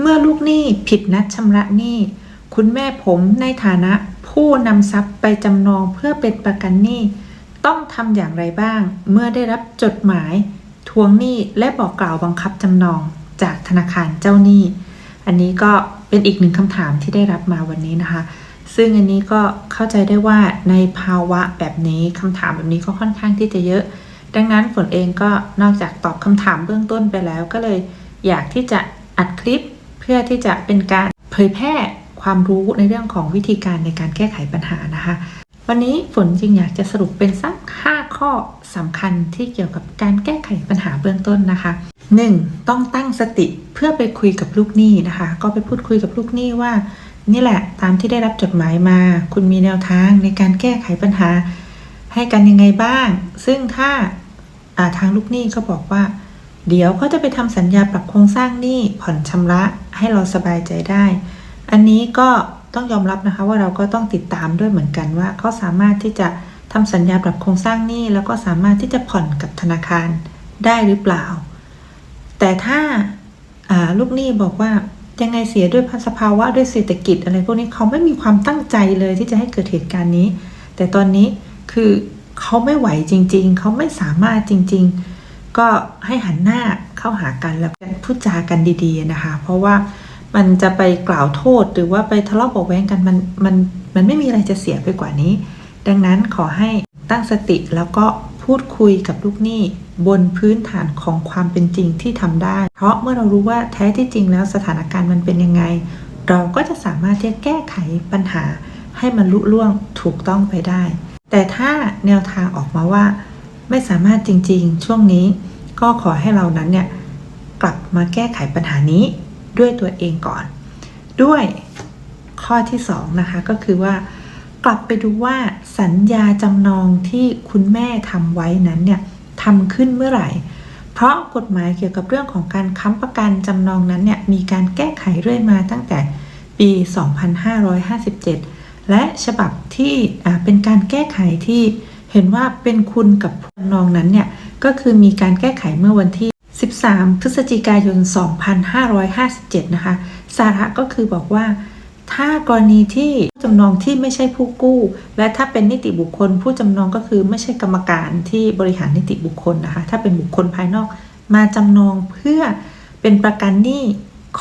เมื่อลูกหนี้ผิดนัดชำระหนี้ คุณแม่ผมในฐานะผู้นำทรัพย์ไปจำนองเพื่อเป็นประกันหนี้ ต้องทำอย่างไรบ้าง เมื่อได้รับจดหมาย ทวงหนี้และบอกกล่าวบังคับจำนองจากธนาคารเจ้าหนี้ อันนี้ก็เป็นอีกหนึ่งคำถามที่ได้รับมาวันนี้นะคะ ซึ่งอันนี้ก็เข้าใจได้ว่าในภาวะแบบนี้คำถามแบบนี้ก็ค่อนข้างที่จะเยอะ ดังนั้นฝนเองก็นอกจากตอบคำถามเบื้องต้นไปแล้วก็เลย อยากที่จะอัดคลิป เพื่อที่จะเป็นการเผยแพร่ความรู้ในเรื่องของวิธีการในการแก้ไขปัญหานะคะ วันนี้ฝนจริงอยากจะสรุปเป็นสัก 5 ข้อสำคัญที่เกี่ยวกับการแก้ไขปัญหาเบื้องต้นนะคะ 1. ต้องตั้งสติเพื่อไปคุยกับลูกหนี้นะคะ ก็ไปพูดคุยกับลูกหนี้ว่า นี่แหละตามที่ได้รับจดหมายมา คุณมีแนวทางในการแก้ไขปัญหา ให้กันยังไงบ้าง ซึ่งถ้าาทางลูกหนี้ก็บอกว่า เดี๋ยวเขาจะไปทำสัญญาปรับโครงสร้างหนี้ผ่อนชำระให้เราสบายใจได้ อันนี้ก็ต้องยอมรับนะคะว่าเราก็ต้องติดตามด้วยเหมือนกันว่าเขาสามารถที่จะทำสัญญาปรับโครงสร้างหนี้แล้วก็สามารถที่จะผ่อนกับธนาคารได้หรือเปล่า แต่ถ้าาลูกหนี้บอกว่ายังไงเสียด้วยสภาวะด้วยเศรษฐกิจอะไรพวกนี้เขาไม่มีความตั้งใจเลยที่จะให้เกิดเหตุการณ์นี้ แต่ตอนนี้คือเขาไม่ไหวจริง ๆ เขาไม่สามารถจริง ๆ ก็ให้หันหน้าเข้าหากันแล้วพูดจากันดีๆนะคะ เพราะว่ามันจะไปกล่าวโทษหรือว่าไปทะเลาะเบาะแว้งกันมันมันมันไม่มีอะไรจะเสียไปกว่านี้ ดังนั้นขอให้ตั้งสติแล้วก็พูดคุยกับลูกหนี้บนพื้นฐานของความเป็นจริงที่ทำได้ เพราะเมื่อเรารู้ว่าแท้ที่จริงแล้วสถานการณ์มันเป็นยังไง เราก็จะสามารถที่จะแก้ไขปัญหาให้มันลุล่วงถูกต้องไปได้ แต่ถ้าแนวทางออกมาว่า ไม่สามารถจริงๆ ช่วงนี้ก็ขอให้เรานั้นเนี่ยกลับมาแก้ไขปัญหานี้ด้วยตัวเองก่อน ด้วยข้อที่สองนะคะก็คือว่ากลับไปดูว่าสัญญาจำนองที่คุณแม่ทำไว้นั้นเนี่ยทำขึ้นเมื่อไหร่ เพราะกฎหมายเกี่ยวกับเรื่องของการค้ำประกันจำนองนั้นเนี่ยมีการแก้ไขเรื่อยมาตั้งแต่ปี 2557 และฉบับที่เป็นการแก้ไขที่ เห็นว่าเป็นคุณกับจำนองนั้นเนี่ย ก็คือมีการแก้ไขเมื่อวันที่ 13 พฤศจิกายน 2557 นะคะ สาระก็คือบอกว่า ถ้ากรณีที่จำนองที่ไม่ใช่ผู้กู้ และถ้าเป็นนิติบุคคล ผู้จำนองก็คือไม่ใช่กรรมการที่บริหารนิติบุคคลนะคะ ถ้าเป็นบุคคลภายนอกมาจำนองเพื่อเป็นประกันหนี้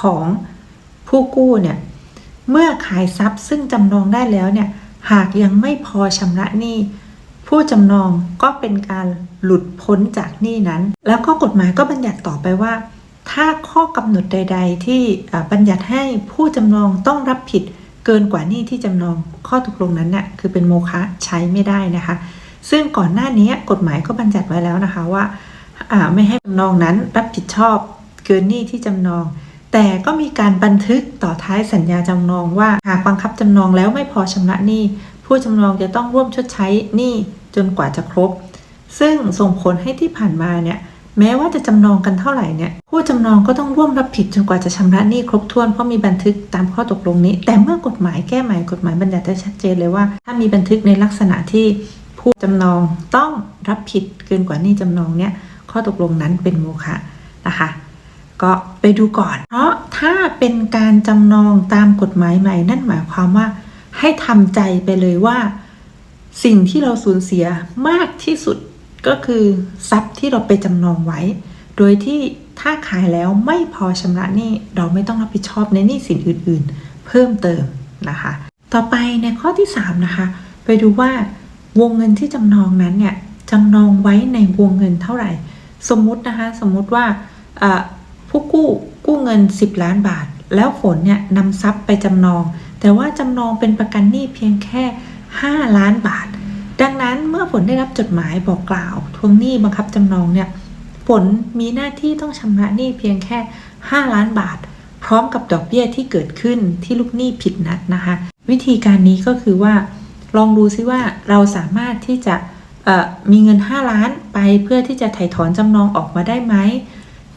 ของผู้กู้เนี่ย เมื่อขายทรัพย์ซึ่งจำนองได้แล้วเนี่ย หากยังไม่พอชำระหนี้ ผู้จำนองก็เป็นการหลุดพ้นจากหนี้นั้น แล้วก็กฎหมายก็บัญญัติต่อไปว่า ถ้าข้อกำหนดใด ๆ ที่บัญญัติให้ผู้จำนองต้องรับผิดเกินกว่าหนี้ที่จำนองข้อตกลงนั้นน่ะคือเป็นโมฆะใช้ไม่ได้นะคะ ซึ่งก่อนหน้านี้กฎหมายก็บัญญัติไว้แล้วนะคะว่าอ่าไม่ให้จำนองนั้นรับผิดชอบเกินหนี้ที่จำนอง แต่ก็มีการบันทึกต่อท้ายสัญญาจำนองว่าหากบังคับจำนองแล้วไม่พอชำระหนี้ผู้จำนองจะต้องร่วมชดใช้หนี้ จนกว่าจะครบ ซึ่งส่งผลให้ที่ผ่านมาเนี่ยแม้ว่าจะจำนองกันเท่าไหร่เนี่ยผู้จำนองก็ต้องร่วมรับผิดจนกว่าจะชำระหนี้ครบถ้วนเพราะมีบันทึกตามข้อตกลงนี้ แต่เมื่อกฎหมายแก้ใหม่กฎหมายบัญญัติไว้ชัดเจนเลยว่า ถ้ามีบันทึกในลักษณะที่ผู้จำนองต้องรับผิดเกินกว่าหนี้จำนองเนี่ยข้อตกลงนั้นเป็นโมฆะนะคะ ก็ไปดูก่อน เพราะถ้าเป็นการจำนองตามกฎหมายใหม่นั่นหมายความว่า ให้ทำใจไปเลยว่า สิ่งที่เราสูญเสียมากที่สุดก็คือทรัพย์ที่เราไปจำนองไว้ โดยที่ถ้าขายแล้วไม่พอชำระหนี้เราไม่ต้องรับผิดชอบในหนี้สินอื่นๆ เพิ่มเติมนะคะ ต่อไปในข้อที่ 3 นะคะ ไปดูว่าวงเงินที่จำนองนั้นเนี่ยจำนองไว้ในวงเงินเท่าไหร่ สมมุตินะคะสมมุติว่าผู้กู้กู้เงิน 10 ล้านบาท แล้วฝนเนี่ยนำทรัพย์ไปจำนอง แต่ว่าจำนองเป็นประกันหนี้เพียงแค่ 5 ล้านบาท งนั้นเมื่อฝนได้รับจดหมายบอกกล่าวทวงหนี้บังคับจำนองเนี่ยฝนมีหน้าที่ต้องชำระหนี้เพียงแค่ 5 ล้านบาท พร้อมกับดอกเบี้ยที่เกิดขึ้นที่ลูกหนี้ผิดนัดนะคะ วิธีการนี้ก็คือว่า ลองดูซิว่าเราสามารถที่จะมีเงิน 5 ล้านไปเพื่อที่จะไถ่ถอนจำนองออกมาได้ไหม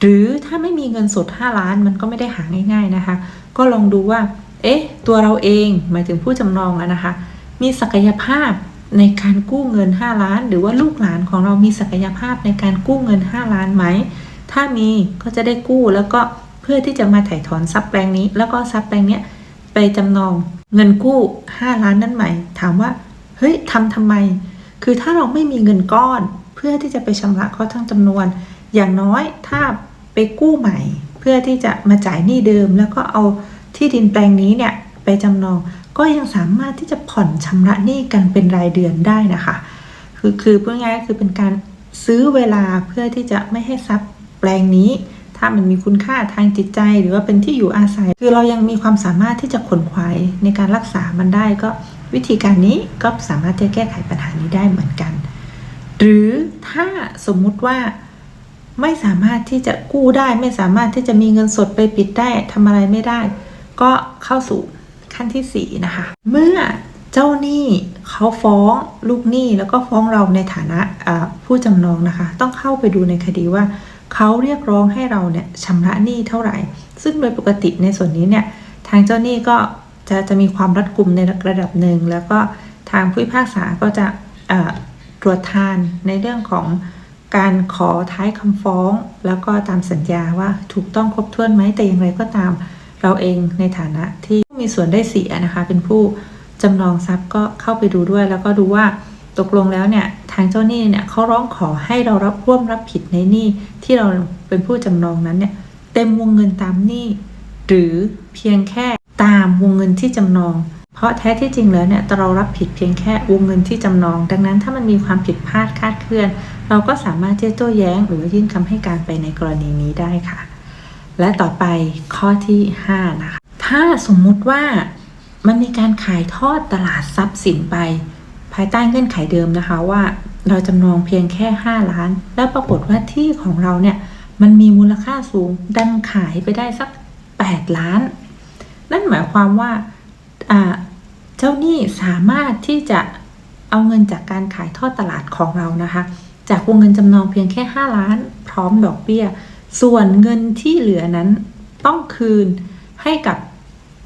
หรือถ้าไม่มีเงินสด 5 ล้านมันก็ไม่ได้หาง่ายๆนะคะ ก็ลองดูว่า เอ๊ะ ตัวเราเองหมายถึงผู้จำนองอะนะคะ มีศักยภาพ ในการกู้เงิน 5 ล้าน หรือว่าลูกหลานของเรามีศักยภาพในการกู้เงิน 5 ล้านไหม ถ้ามีก็จะได้กู้แล้วก็เพื่อที่จะมาถ่ายถอนทรัพย์แปลงนี้ แล้วก็ทรัพย์แปลงเนี้ยไปจำนองเงินกู้ 5 ล้านนั่นหมายถามว่าเฮ้ยทำทำไม คือถ้าเราไม่มีเงินก้อนเพื่อที่จะไปชำระเขาทั้งจำนวน อย่างน้อยถ้าไปกู้ใหม่ เพื่อที่จะมาจ่ายหนี้เดิม แล้วก็เอาที่ดินแปลงนี้เนี่ยไปจำนอง ก็ยังสามารถที่จะผ่อนชำระหนี้กันเป็นรายเดือนได้นะคะ คือคือพูดง่ายๆก็คือเป็นการซื้อเวลาเพื่อที่จะไม่ให้ทรัพย์แปลงนี้ ถ้ามันมีคุณค่าทางจิตใจหรือว่าเป็นที่อยู่อาศัย คือเรายังมีความสามารถที่จะขนขวายในการรักษามันได้ก็วิธีการนี้ก็สามารถจะแก้ไขปัญหานี้ได้เหมือนกัน หรือถ้าสมมุติว่าไม่สามารถที่จะกู้ได้ ไม่สามารถที่จะมีเงินสดไปปิดได้ทำอะไรไม่ได้ ก็เข้าสู่ ขั้นที่สี่นะคะ เมื่อเจ้าหนี้เขาฟ้องลูกหนี้แล้วก็ฟ้องเราในฐานะผู้จำนองนะคะ ต้องเข้าไปดูในคดีว่าเขาเรียกร้องให้เราเนี่ยชำระหนี้เท่าไหร่ ซึ่งโดยปกติในส่วนนี้เนี่ยทางเจ้าหนี้ก็จะจะมีความรัดกุมในระดับหนึ่ง แล้วก็ทางผู้พิพากษาก็จะตรวจทานในเรื่องของการขอท้ายคำฟ้อง แล้วก็ตามสัญญาว่าถูกต้องครบถ้วนไหมแต่อย่างไรก็ตามเราเองในฐานะที่ มีส่วนได้เสียนะคะ เป็นผู้จำนองทรัพย์ก็เข้าไปดูด้วย แล้วก็ดูว่าตกลงแล้วเนี่ยทางเจ้าหนี้เนี่ยเขาร้องขอให้เรารับร่วมรับผิดในหนี้ที่เราเป็นผู้จำนองนั้นเนี่ยเต็มวงเงินตามหนี้หรือเพียงแค่ตามวงเงินที่จำนอง เพราะแท้ที่จริงแล้วเนี่ยเรารับผิดเพียงแค่วงเงินที่จำนอง ดังนั้นถ้ามันมีความผิดพลาดคาดเคลื่อน เราก็สามารถที่จะโต้แย้ง หรือยื่นคำให้การไปในกรณีนี้ได้ค่ะ และต่อไปข้อที่ 5 นะคะ ถ้าสมมุติว่ามันมีการขายทอดตลาดทรัพย์สินไป ภายใต้เงื่อนไขเดิมนะคะว่าเราจำนองเพียงแค่ 5 ล้าน แล้วปรากฏว่าที่ของเราเนี่ย มันมีมูลค่าสูง ดันขายไปได้สัก 8 ล้าน นั่นหมายความว่าเจ้าหนี้สามารถที่จะเอาเงินจากการขายทอดตลาดของเรานะคะ จากวงเงินจำนองเพียงแค่ 5 ล้าน พร้อมดอกเบี้ย ส่วนเงินที่เหลือนั้นต้องคืนให้กับ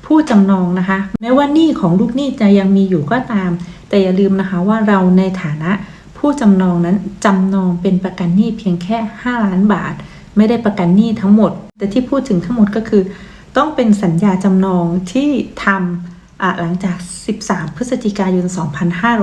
ผู้จำนองนะคะ แม้ว่าหนี้ของลูกหนี้จะยังมีอยู่ก็ตาม แต่อย่าลืมนะคะว่าเราในฐานะผู้จำนองนั้นจำนองเป็นประกันหนี้เพียงแค่ 5 ล้านบาท ไม่ได้ประกันหนี้ทั้งหมด แต่ที่พูดถึงทั้งหมดก็คือ ต้องเป็นสัญญาจำนองที่ทำหลังจาก 13 พฤศจิกายน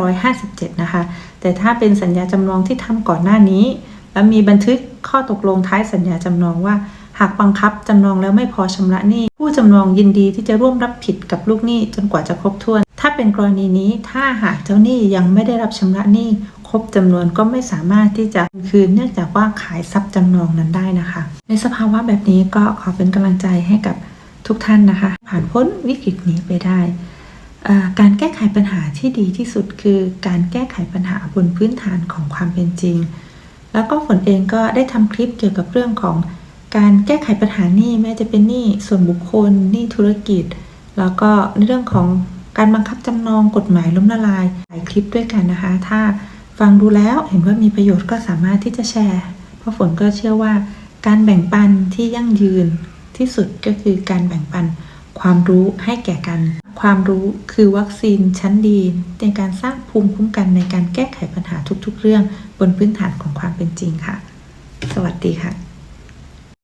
2557 นะคะ แต่ถ้าเป็นสัญญาจำนองที่ทำก่อนหน้านี้ และมีบันทึกข้อตกลงท้ายสัญญาจำนองว่า หากบังคับจำนองแล้วไม่พอชำระหนี้ ผู้จำนองยินดีที่จะร่วมรับผิดกับลูกหนี้จนกว่าจะครบถ้วน ถ้าเป็นกรณีนี้ถ้าหากเจ้าหนี้ยังไม่ได้รับชำระหนี้ครบจำนวนก็ไม่สามารถที่จะคืนเนื่องจากว่าขายทรัพย์จำนองนั้นได้นะคะ ในสภาวะแบบนี้ก็ขอเป็นกำลังใจให้กับทุกท่านนะคะ ผ่านพ้นวิกฤตนี้ไปได้ การแก้ไขปัญหาที่ดีที่สุดคือการแก้ไขปัญหาบนพื้นฐานของความเป็นจริง แล้วก็ฝนเองก็ได้ทำคลิปเกี่ยวกับเรื่องของ การแก้ไขปัญหาหนี้แม้จะเป็นหนี้ส่วนบุคคลหนี้ธุรกิจ แล้วก็ในเรื่องของการบังคับจำนองกฎหมายล้มละลายหลายคลิปด้วยกันนะคะ ถ้าฟังดูแล้วเห็นว่ามีประโยชน์ก็สามารถที่จะแชร์ เพราะฝนก็เชื่อว่า การแบ่งปันที่ยั่งยืนที่สุดก็คือการแบ่งปันความรู้ให้แก่กัน ความรู้คือวัคซีนชั้นดีในการสร้างภูมิคุ้มกันในการแก้ไขปัญหาทุกๆ เรื่องบนพื้นฐานของความเป็นจริงค่ะ สวัสดีค่ะ